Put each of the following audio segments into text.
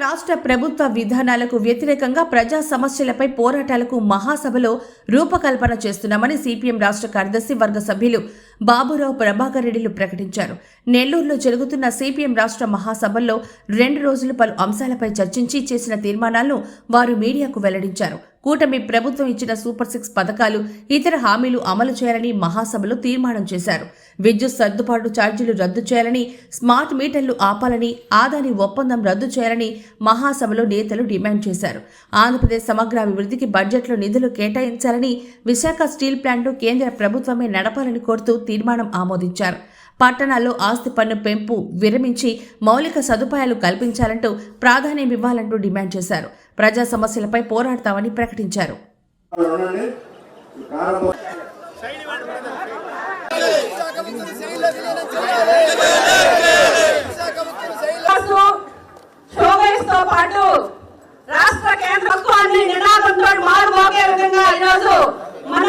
రాష్ట్ర ప్రభుత్వ విధానాలకు వ్యతిరేకంగా ప్రజా సమస్యలపై పోరాటాలకు మహాసభలో రూపకల్పన చేస్తున్నామని సిపిఎం రాష్ట్ర కార్యదర్శి వర్గ సభ్యులు బాబురావు ప్రభాకర్ రెడ్డిలు ప్రకటించారు. నెల్లూరులో జరుగుతున్న సిపిఎం రాష్ట్ర మహాసభల్లో రెండు రోజులు పలు అంశాలపై చర్చించి చేసిన తీర్మానాలను వారు మీడియాకు వెల్లడించారు. కూటమి ప్రభుత్వం ఇచ్చిన సూపర్ సిక్స్ పథకాలు ఇతర హామీలు అమలు చేయాలని మహాసభలో తీర్మానం చేశారు. విద్యుత్ సర్దుబాటు ఛార్జీలు రద్దు చేయాలని స్మార్ట్ మీటర్లు ఆపాలని ఆదాని ఒప్పందం రద్దు చేయాలని మహాసభలో నేతలు డిమాండ్ చేశారు. ఆంధ్రప్రదేశ్ సమగ్ర అభివృద్ధికి బడ్జెట్లో నిధులు కేటాయించాలని విశాఖ స్టీల్ ప్లాంట్ను కేంద్ర ప్రభుత్వమే నడపాలని కోరుతూ తీర్మానం ఆమోదించారు. పట్టణాల్లో ఆస్తి పన్ను పెంపు విరమించి మౌలిక సదుపాయాలు కల్పించాలంటూ ప్రాధాన్యం ఇవ్వాలంటూ డిమాండ్ చేశారు. ప్రజా సమస్యలపై పోరాడతామని ప్రకటించారు. పాటు రాష్ట్ర కేంద్ర ప్రభుత్వాన్ని నినాదంతో విధంగా ఈరోజు మన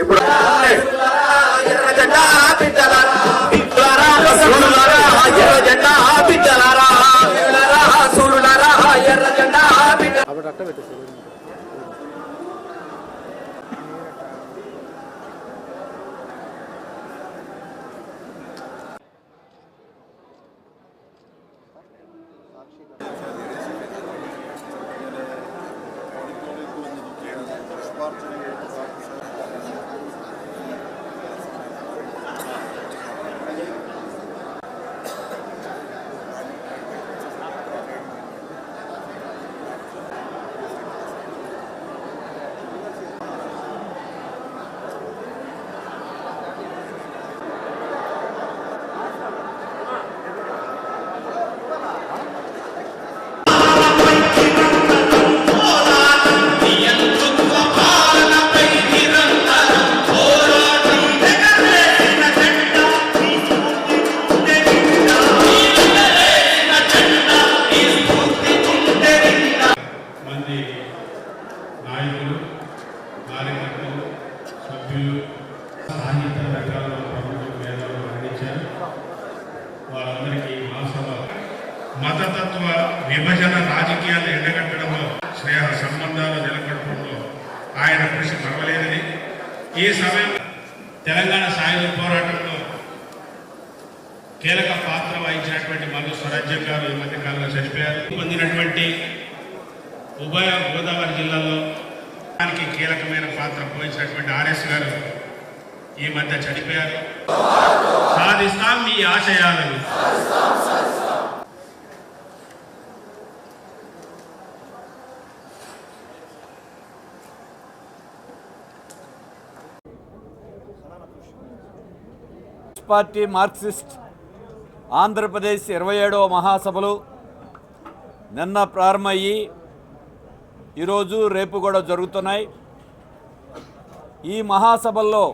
ఇప్పుడు ఎర్ర జెండా బిడ్డలారా, బిడ్డలారా, సూరులారా, ఎర్ర జెండా బిడ్డలారా, బిడ్డలారా, సూరులారా, ఎర్ర జెండా బిడ్డ- మంది స్నేహ సంబంధాలు నెలకొల్పడంలో ఆయన కృషి మరవలేదని ఈ సమయం తెలంగాణ సాయుధ పోరాటంలో కీలక పాత్ర వహించినటువంటి మల్లు స్వరాజ్యం గారు ఈ మధ్య కాలంలో చనిపోయారు పొందినటువంటి ఉభయ గోదావరి జిల్లాలో దానికి కీలకమైన పాత్ర పోషించినటువంటి ఆర్ఎస్ గారు ఈ మధ్య చనిపోయారు. సాధిస్తాం మీ ఆశయాలను. పార్టీ మార్క్సిస్ట్ ఆంధ్రప్రదేశ్ ఇరవై ఏడవ మహాసభలు నిన్న ప్రారంభమయ్యి ఈరోజు రేపు కూడా జరుగుతున్నాయి. ఈ మహాసభల్లో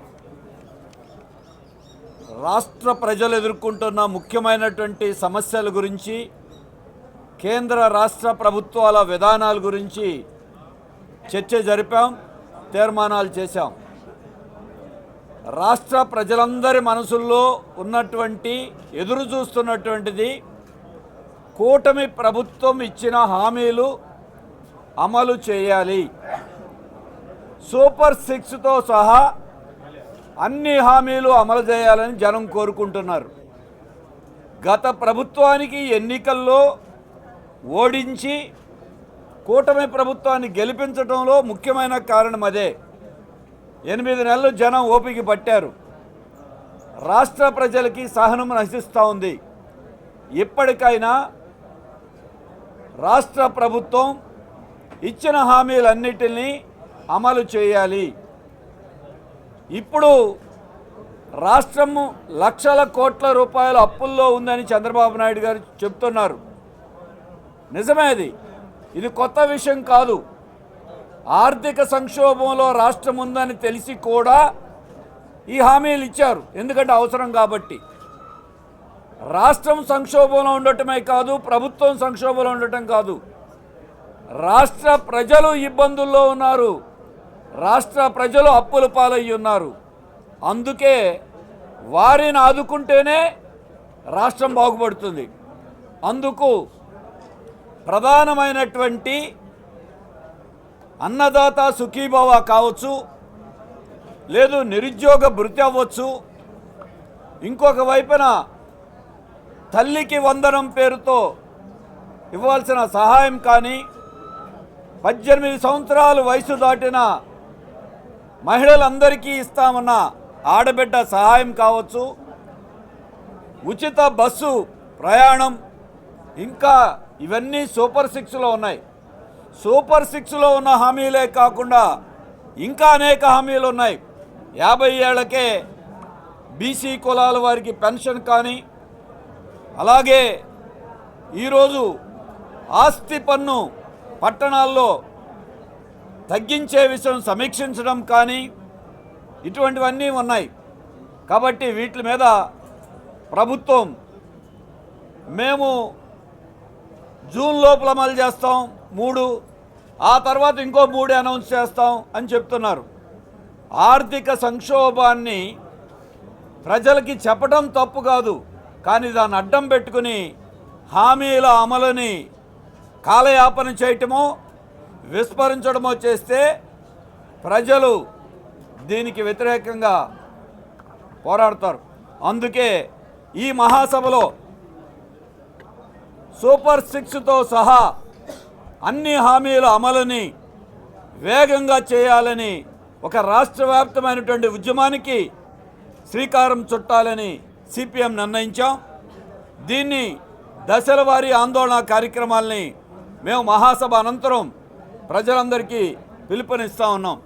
రాష్ట్ర ప్రజలు ఎదుర్కొంటున్న ముఖ్యమైనటువంటి సమస్యల గురించి కేంద్ర రాష్ట్ర ప్రభుత్వాల విధానాల గురించి చర్చ జరిపాం తీర్మానాలు చేశాం. రాష్ట్ర ప్రజలందరి మనసుల్లో ఉన్నటువంటి ఎదురు చూస్తున్నటువంటిది కూటమి ప్రభుత్వం ఇచ్చిన హామీలు అమలు చేయాలి. సూపర్ సిక్స్తో సహా అన్ని హామీలు అమలు చేయాలని జనం కోరుకుంటున్నారు. గత ప్రభుత్వానికి ఎన్నికల్లో ఓడించి కూటమి ప్రభుత్వాన్ని గెలిపించడంలో ముఖ్యమైన కారణం అదే. ఎనిమిది నెలలు జనం ఓపిక పట్టారు. రాష్ట్ర ప్రజలకి సహనం నశిస్తూ ఉంది. ఇప్పటికైనా రాష్ట్ర ప్రభుత్వం ఇచ్చిన హామీలన్నిటినీ అమలు చేయాలి. ఇప్పుడు రాష్ట్రము లక్షల కోట్ల రూపాయల అప్పుల్లో ఉందని చంద్రబాబు నాయుడు గారు చెప్తున్నారు. నిజమే అది. ఇది కొత్త విషయం కాదు. ఆర్థిక సంక్షోభంలో రాష్ట్రం ఉందని తెలిసి కూడా ఈ హామీలు ఇచ్చారు. ఎందుకంటే అవసరం కాబట్టి. రాష్ట్రం సంక్షోభంలో ఉండటమే కాదు ప్రభుత్వం సంక్షోభంలో ఉండటం కాదు. రాష్ట్ర ప్రజలు ఇబ్బందుల్లో ఉన్నారు. రాష్ట్ర ప్రజలు అప్పుల పాలయ్యి ఉన్నారు. అందుకే వారిని ఆదుకుంటేనే రాష్ట్రం బాగుపడుతుంది. అందుకు ప్రధానమైనటువంటి అన్నదాత సుఖీభవ కావచ్చు లేదు నిరుద్యోగ భృతి అవ్వచ్చు. ఇంకొక వైపున తల్లికి వందనం పేరుతో ఇవ్వాల్సిన సహాయం కానీ పద్దెనిమిది సంవత్సరాలు వయసు దాటిన మహిళలందరికీ ఇస్తామన్న ఆడబిడ్డ సహాయం కావచ్చు. ఉచిత బస్సు ప్రయాణం ఇంకా ఇవన్నీ సూపర్ సిక్స్లో ఉన్నాయి. సూపర్ సిక్స్లో ఉన్న హామీలే కాకుండా ఇంకా అనేక హామీలు ఉన్నాయి. యాభై ఏళ్ళకే బీసీ కులాల వారికి పెన్షన్ కానీ అలాగే ఈరోజు ఆస్తి పన్ను పట్టణాల్లో తగ్గించే విషయం సమీక్షించడం కానీ ఇటువంటివన్నీ ఉన్నాయి. కాబట్టి వీటి మీద ప్రభుత్వం మేము జూన్ లోపల అమలు చేస్తాం. మూడు ఆ తర్వాత ఇంకో మూడు అనౌన్స్ చేస్తాం అని చెప్తున్నారు. ఆర్థిక సంక్షోభాన్ని ప్రజలకి చెప్పడం తప్పు కాదు. కానీ దాన్ని అడ్డం పెట్టుకుని హామీల అమలుని కాలయాపన చేయటమో విస్మరించడమో చేస్తే ప్రజలు దీనికి వ్యతిరేకంగా పోరాడతారు. అందుకే ఈ మహాసభలో సూపర్ సిక్స్తో సహా అన్ని హామీల అమలుని వేగంగా చేయాలని ఒక రాష్ట్ర వ్యాప్తమైనటువంటి ఉద్యమానికి శ్రీకారం చుట్టాలని సిపిఎం నిర్ణయించాం. దీన్ని దశల వారీ ఆందోళన కార్యక్రమాల్ని మేము మహాసభ అనంతరం ప్రజలందరికీ పిలుపునిస్తూ ఉన్నాం.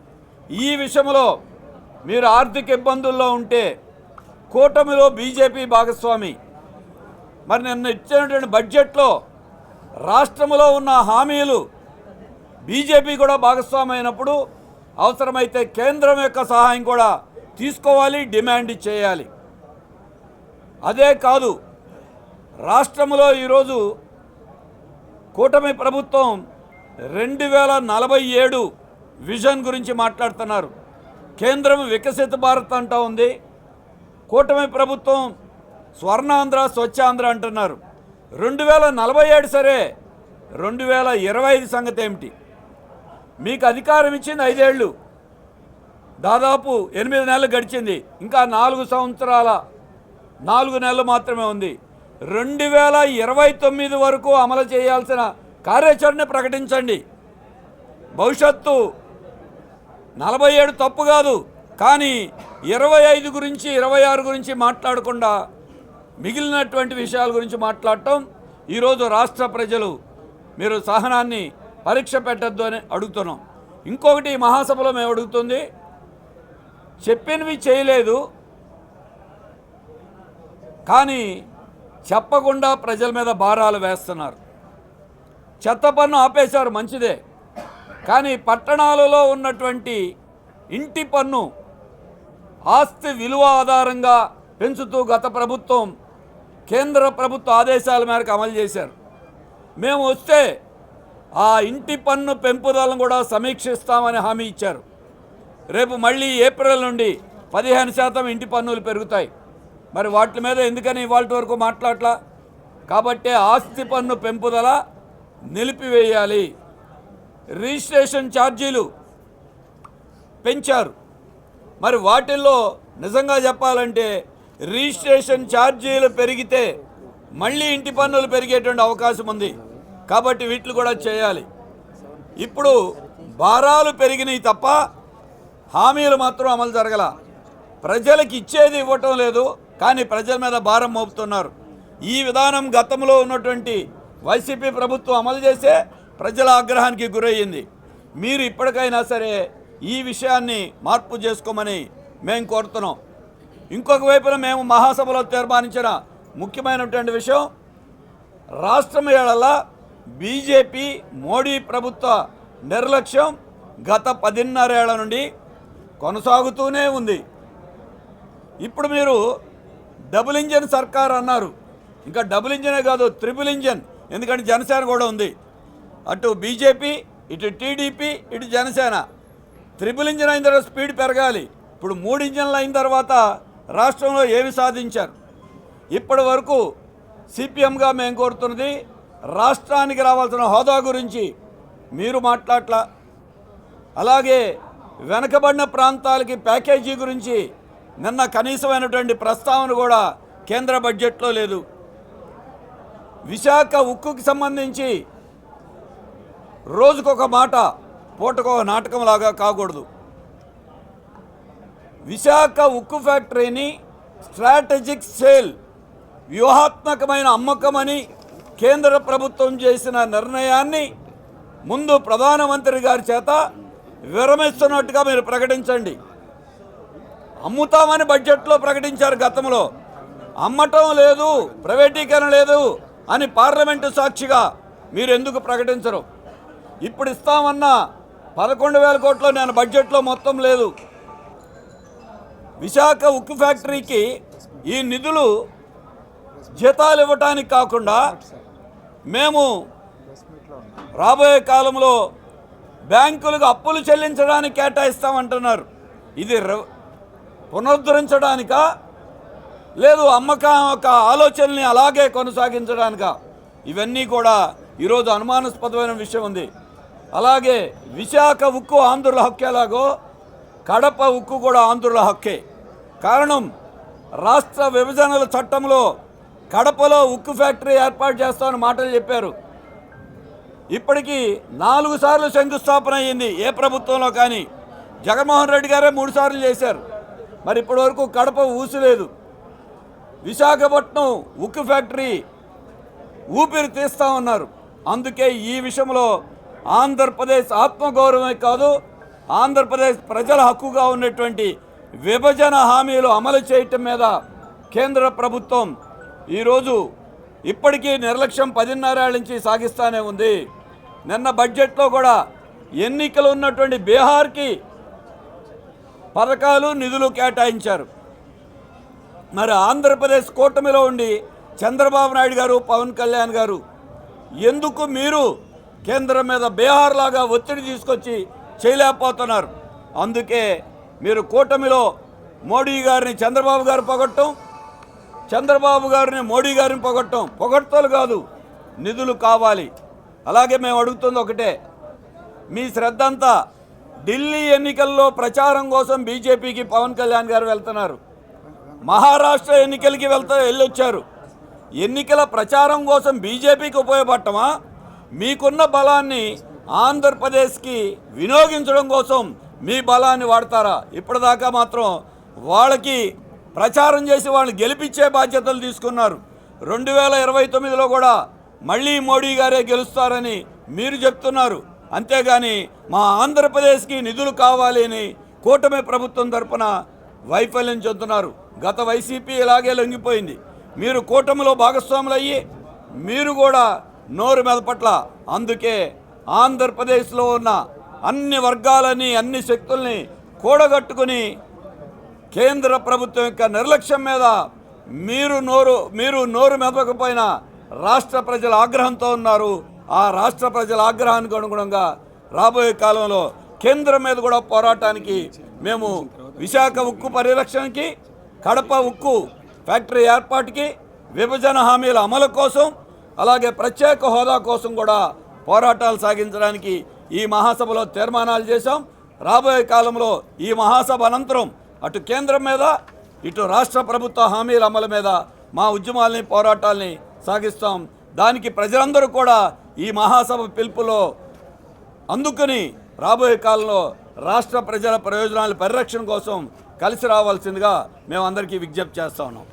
ఈ విషయంలో మీరు ఆర్థిక ఇబ్బందుల్లో ఉంటే కూటమిలో బీజేపీ భాగస్వామి మరి నిన్న ఇచ్చినటువంటి బడ్జెట్లో రాష్ట్రంలో ఉన్న హామీలు బీజేపీ కూడా భాగస్వామైనప్పుడు అవసరమైతే కేంద్రం యొక్క సహాయం కూడా తీసుకోవాలి డిమాండ్ చేయాలి. అదే కాదు రాష్ట్రంలో ఈరోజు కూటమి ప్రభుత్వం రెండు వేల నలభై ఏడు విజన్ గురించి మాట్లాడుతున్నారు. కేంద్రం వికసిత భారత్ అంటూ ఉంది. కూటమి ప్రభుత్వం స్వర్ణాంధ్ర స్వచ్ఛాంధ్ర అంటున్నారు. రెండు వేల నలభై ఏడు సరే. రెండు వేల ఇరవై ఐదు సంగతి ఏమిటి? మీకు అధికారం ఇచ్చింది ఐదేళ్ళు. దాదాపు ఎనిమిది నెలలు గడిచింది. ఇంకా నాలుగు సంవత్సరాల నాలుగు నెలలు మాత్రమే ఉంది. రెండు వేల ఇరవై తొమ్మిది వరకు అమలు చేయాల్సిన కార్యాచరణ ప్రకటించండి. భవిష్యత్తు నలభై ఏడు తప్పు కాదు. కానీ ఇరవై ఐదు గురించి ఇరవై ఆరు గురించి మాట్లాడకుండా మిగిలినటువంటి విషయాల గురించి మాట్లాడటం ఈరోజు రాష్ట్ర ప్రజలు మీరు సహనాన్ని పరీక్ష పెట్టద్దు అని అడుగుతున్నాం. ఇంకొకటి మహాసభలో మేము అడుగుతుంది చెప్పినవి చేయలేదు కానీ చెప్పకుండా ప్రజల మీద భారాలు వేస్తున్నారు. చెత్త పన్ను ఆపేశారు మంచిదే. కానీ పట్టణాలలో ఉన్నటువంటి ఇంటి పన్ను ఆస్తి విలువ ఆధారంగా పెంచుతూ గత ప్రభుత్వం కేంద్ర ప్రభుత్వ ఆదేశాల మేరకు అమలు చేశారు. మేము వస్తే ఆ ఇంటి పన్ను పెంపుదలను కూడా సమీక్షిస్తామని హామీ ఇచ్చారు. రేపు మళ్ళీ ఏప్రిల్ నుండి పదిహేను శాతం ఇంటి పన్నులు పెరుగుతాయి. మరి వాటి మీద ఎందుకని ఇవాళ వరకు మాట్లాడలా? కాబట్టి ఆస్తి పన్ను పెంపుదల నిలిపివేయాలి. రిజిస్ట్రేషన్ ఛార్జీలు పెంచారు. మరి వాటిల్లో నిజంగా చెప్పాలంటే రిజిస్ట్రేషన్ ఛార్జీలు పెరిగితే మళ్ళీ ఇంటి పన్నులు పెరిగేటువంటి అవకాశం ఉంది. కాబట్టి వీటిని కూడా చేయాలి. ఇప్పుడు భారాలు పెరిగినాయి తప్ప హామీలు మాత్రం అమలు జరగల. ప్రజలకు ఇచ్చేది ఇవ్వటం లేదు కానీ ప్రజల మీద భారం మోపుతున్నారు. ఈ విధానం గతంలో ఉన్నటువంటి వైసీపీ ప్రభుత్వం అమలు చేసే ప్రజల ఆగ్రహానికి గురయ్యింది. మీరు ఇప్పటికైనా సరే ఈ విషయాన్ని మార్పు చేసుకోమని మేము కోరుతున్నాం. ఇంకొక వైపున మేము మహాసభలో తీర్మానించిన ముఖ్యమైనటువంటి విషయం రాష్ట్రం ఏళల బీజేపీ మోడీ ప్రభుత్వ నిర్లక్ష్యం గత పదిన్నరేళ్ళ నుండి కొనసాగుతూనే ఉంది. ఇప్పుడు మీరు డబుల్ ఇంజన్ సర్కార్ అన్నారు. ఇంకా డబుల్ ఇంజనే కాదు త్రిపుల్ ఇంజన్. ఎందుకంటే జనసేన కూడా ఉంది. అటు బీజేపీ ఇటు టీడీపీ ఇటు జనసేన. త్రిపుల్ ఇంజన్ అయిన తర్వాత స్పీడ్ పెరగాలి. ఇప్పుడు మూడు ఇంజన్లు అయిన తర్వాత రాష్ట్రంలో ఏమి సాధించారు? ఇప్పటి వరకు సిపిఎంగా మేము కోరుతున్నది రాష్ట్రానికి రావాల్సిన హోదా గురించి మీరు మాట్లాడలా అలాగే వెనకబడిన ప్రాంతాలకి ప్యాకేజీ గురించి నిన్న కనీసమైనటువంటి ప్రస్తావన కూడా కేంద్ర బడ్జెట్లో లేదు. విశాఖ ఉక్కుకి సంబంధించి రోజుకొక మాట పూటకొక నాటకం లాగా కాకూడదు. విశాఖ ఉక్కు ఫ్యాక్టరీని స్ట్రాటజిక్ సేల్ వ్యూహాత్మకమైన అమ్మకమని కేంద్ర ప్రభుత్వం చేసిన నిర్ణయాన్ని ముందు ప్రధానమంత్రి గారి చేత విరమిస్తున్నట్టుగా మీరు ప్రకటించండి. అమ్ముతామని బడ్జెట్లో ప్రకటించారు గతంలో. అమ్మటం లేదు ప్రైవేటీకరణ లేదు అని పార్లమెంటు సాక్షిగా మీరు ఎందుకు ప్రకటించరు? ఇప్పుడు ఇస్తామన్న పదకొండు వేల కోట్లు నేను బడ్జెట్లో మొత్తం లేదు. విశాఖ ఉక్కు ఫ్యాక్టరీకి ఈ నిధులు జీతాలు ఇవ్వటానికి కాకుండా మేము రాబోయే కాలంలో బ్యాంకులకు అప్పులు చెల్లించడానికి కేటాయిస్తామంటున్నారు. ఇది ర- పునరుద్ధరించడానికా? లేదు అమ్మకం ఒక ఆలోచనల్ని అలాగే కొనసాగించడానిక? ఇవన్నీ కూడా ఈరోజు అనుమానాస్పదమైన విషయం ఉంది. అలాగే విశాఖ ఉక్కు ఆంధ్రుల హక్కు ఎలాగో కడప ఉక్కు కూడా ఆంధ్రుల హక్కే. కారణం రాష్ట్ర విభజనల చట్టంలో కడపలో ఉక్కు ఫ్యాక్టరీ ఏర్పాటు చేస్తామని మాటలు చెప్పారు. ఇప్పటికీ నాలుగు సార్లు శంకుస్థాపన అయ్యింది ఏ ప్రభుత్వంలో కానీ. జగన్మోహన్ రెడ్డి గారే మూడు సార్లు చేశారు. మరి ఇప్పటి వరకు కడప ఊసలేదు. విశాఖపట్నం ఉక్కు ఫ్యాక్టరీ ఊపిరి తీస్తా ఉన్నారు అందుకే ఈ విషయంలో ఆంధ్రప్రదేశ్ ఆత్మగౌరవమే కాదు ఆంధ్రప్రదేశ్ ప్రజల హక్కుగా ఉన్నటువంటి విభజన హామీలు అమలు చేయటం మీద కేంద్ర ప్రభుత్వం ఈరోజు ఇప్పటికీ నిర్లక్ష్యం పదిన్నరేళ్ళ నుంచి సాగిస్తానే ఉంది. నిన్న బడ్జెట్లో కూడా ఎన్నికలు ఉన్నటువంటి బీహార్కి పథకాలు నిధులు కేటాయించారు. మరి ఆంధ్రప్రదేశ్ కూటమిలో ఉండి చంద్రబాబు నాయుడు గారు పవన్ కళ్యాణ్ గారు ఎందుకు మీరు కేంద్రం మీద బీహార్ లాగా ఒత్తిడి తీసుకొచ్చి చేయలేకపోతున్నారు? అందుకే మీరు కూటమిలో మోడీ గారిని చంద్రబాబు గారు పొగట్టం చంద్రబాబు గారిని మోడీ గారిని పొగట్టం. పొగడ్తలు కాదు నిధులు కావాలి. అలాగే మేము అడుగుతుంది ఒకటే మీ శ్రద్ధ అంతా ఢిల్లీ ఎన్నికల్లో ప్రచారం కోసం బీజేపీకి పవన్ కళ్యాణ్ గారు వెళ్తున్నారు. మహారాష్ట్ర ఎన్నికలకి వెళ్తా వెళ్ళొచ్చారు. ఎన్నికల ప్రచారం కోసం బీజేపీకి ఉపయోగపడటమా? మీకున్న బలాన్ని ఆంధ్రప్రదేశ్కి వినియోగించడం కోసం మీ బలాన్ని వాడతారా? ఇప్పటిదాకా మాత్రం వాళ్ళకి ప్రచారం చేసి వాళ్ళని గెలిపించే బాధ్యతలు తీసుకున్నారు. రెండు వేల ఇరవై తొమ్మిదిలో కూడా మళ్ళీ మోడీ గారే గెలుస్తారని మీరు చెప్తున్నారు. అంతేగాని మా ఆంధ్రప్రదేశ్కి నిధులు కావాలి అని కూటమి ప్రభుత్వం తరపున వైఫల్యం చెందుతున్నారు. గత వైసీపీ ఇలాగే లొంగిపోయింది. మీరు కూటమిలో భాగస్వాములయ్యి మీరు కూడా నోరు మెదపట్ల. అందుకే ఆంధ్రప్రదేశ్లో ఉన్న అన్ని వర్గాలని అన్ని శక్తుల్ని కూడగట్టుకుని కేంద్ర ప్రభుత్వం యొక్క నిర్లక్ష్యం మీద మీరు నోరు మీరు నోరు మెదపకపోయినా రాష్ట్ర ప్రజల ఆగ్రహంతో ఉన్నారు. ఆ రాష్ట్ర ప్రజల ఆగ్రహానికి అనుగుణంగా రాబోయే కాలంలో కేంద్రం మీద కూడా పోరాటానికి మేము విశాఖ ఉక్కు పరిరక్షణకి కడప ఉక్కు ఫ్యాక్టరీ ఏర్పాటుకి విభజన హామీల అమలు కోసం అలాగే ప్రత్యేక హోదా కోసం కూడా పోరాటాలు సాగించడానికి ఈ మహాసభలో తీర్మానాలు చేశాం. రాబోయే కాలంలో ఈ మహాసభ అనంతరం అటు కేంద్రం మీద ఇటు రాష్ట్ర ప్రభుత్వ హామీల అమలు మీద మా ఉద్యమాల్ని పోరాటాల్ని సాగిస్తాం. దానికి ప్రజలందరూ కూడా ఈ మహాసభ పిలుపులో అందుకని రాబోయే కాలంలో రాష్ట్ర ప్రజల ప్రయోజనాల పరిరక్షణ కోసం కలిసి రావాల్సిందిగా మేము అందరికీ విజ్ఞప్తి చేస్తా ఉన్నాం.